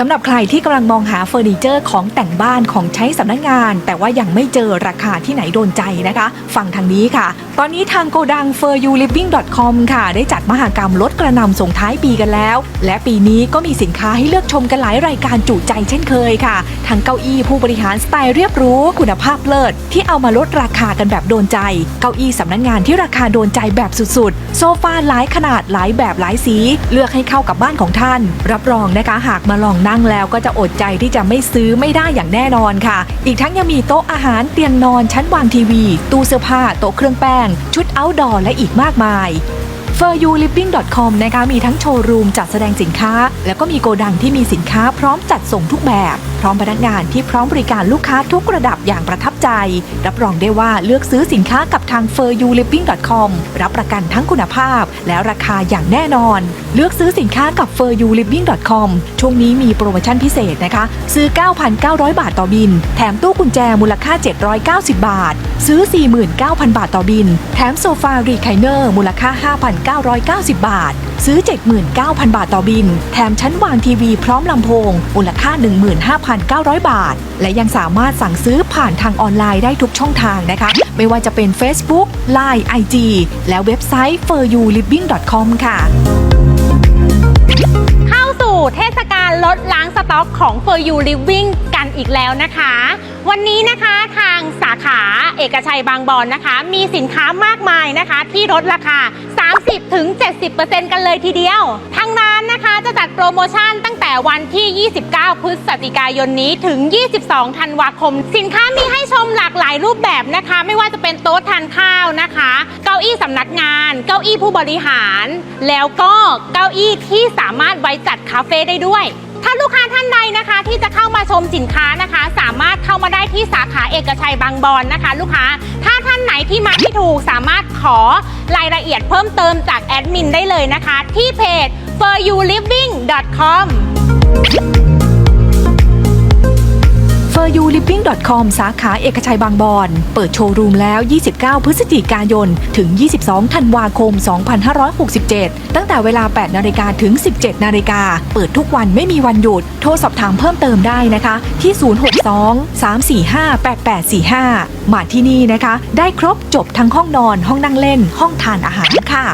สำหรับใครที่กำลังมองหาเฟอร์นิเจอร์ของแต่งบ้านของใช้สำนักงาน แต่ว่ายังไม่เจอราคาที่ไหนโดนใจนะคะ ฟังทางนี้ค่ะ ตอนนี้ทางโกดัง f u r y o u living com ค่ะ ได้จัดมหากรรมลดกระนำส่งท้ายปีกันแล้ว และปีนี้ก็มีสินค้าให้เลือกชมกันหลายรายการจุใจเช่นเคยค่ะ ทั้งเก้าอี้ผู้บริหารสไตล์เรียบรู้คุณภาพเลิศที่เอามาลดราคากันแบบโดนใจ เก้าอี้สำนักงานที่ราคาโดนใจแบบสุดๆ โซฟาหลายขนาดหลายแบบหลายสี เลือกให้เข้ากับบ้านของท่าน รับรองนะคะหากมาลองนั่งแล้วก็จะอดใจที่จะไม่ซื้อไม่ได้อย่างแน่นอนค่ะ อีกทั้งยังมีโต๊ะอาหารเตียงนอนชั้นวางทีวี ตู้เสื้อผ้า โต๊ะเครื่องแป้ง ชุดเอาท์ดอร์และอีกมากมาย f u r y o u living com นะคะมีทั้งโชว์รูมจัดแสดงสินค้า แล้วก็มีโกดังที่มีสินค้าพร้อมจัดส่งทุกแบบพร้อมพนักงานที่พร้อมบริการลูกค้าทุกระดับอย่างประทับใจ รับรองได้ว่าเลือกซื้อสินค้ากับทาง f u r y o u living com รับประกันทั้งคุณภาพ และราคาอย่างแน่นอน เลือกซื้อสินค้ากับ f u r y o u living com ช่วงนี้มีโปรโมชั่นพิเศษนะคะ ซื้อ 9,900 บาทต่อบิน แถมตู้กุญแจมูลค่า 790 บาท ซื้อ 49,000 บาทต่อบิน แถมโซฟารีไคเนอร์มูลค่า 5,990 บาท ซื้อ 79,000 บาทต่อบิน แถมชั้นวางทีวีพร้อมลำโพงมูลค่า 15,000 9,900 บาท และยังสามารถสั่งซื้อผ่านทางออนไลน์ได้ทุกช่องทางนะคะ ไม่ว่าจะเป็น Facebook Line IG และเว็บไซต์ f o r y o u living com ค่ะเข้าสู่เทศกาลลดล้างสต็อกของ For You Living กันอีกแล้วนะคะ วันนี้นะคะทาง อกชัยบางบอนนะคะ มีสินค้ามากมายนะคะ ที่ลดราคา 30-70%กันเลยทีเดียว ทางร้านนะคะจะจัดโปรโมชั่นตั้งแต่วันที่ 29 พฤศจิกายนนี้ถึง 22 ธันวาคม สินค้ามีให้ชมหลากหลายรูปแบบนะคะ ไม่ว่าจะเป็นโต๊ะทานข้าวนะคะ เก้าอี้สำนักงาน เก้าอี้ผู้บริหาร แล้วก็เก้าอี้ที่สามารถไว้จัดคาเฟ่ได้ด้วย ถ้าลูกค้าท่านใดนะคะที่จะเข้ามาชมสินค้านะคะ สามารถเข้ามาได้ที่สาขาเอกชัยบางบอนนะคะ ลูกค้า ถ้าท่านไหนที่มาที่ถูกสามารถขอรายละเอียดเพิ่มเติมจากแอดมินได้เลยนะคะ ที่เพจ foryouLiving.com living com สาขาเอกชัยบางบอน เปิดโชว์รูมแล้ว 29 พฤศจิกายน ถึง 22 ธันวาคม 2567 ตั้งแต่เวลา 8 นาฬิกาถึง 17 นาฬิกา เปิดทุกวันไม่มีวันหยุด โทรสอบถามเพิ่มเติมได้นะคะ ที่ 062 345 8845 มาที่นี่นะคะ ได้ครบจบทั้งห้องนอน ห้องนั่งเล่น ห้องทานอาหารค่ะ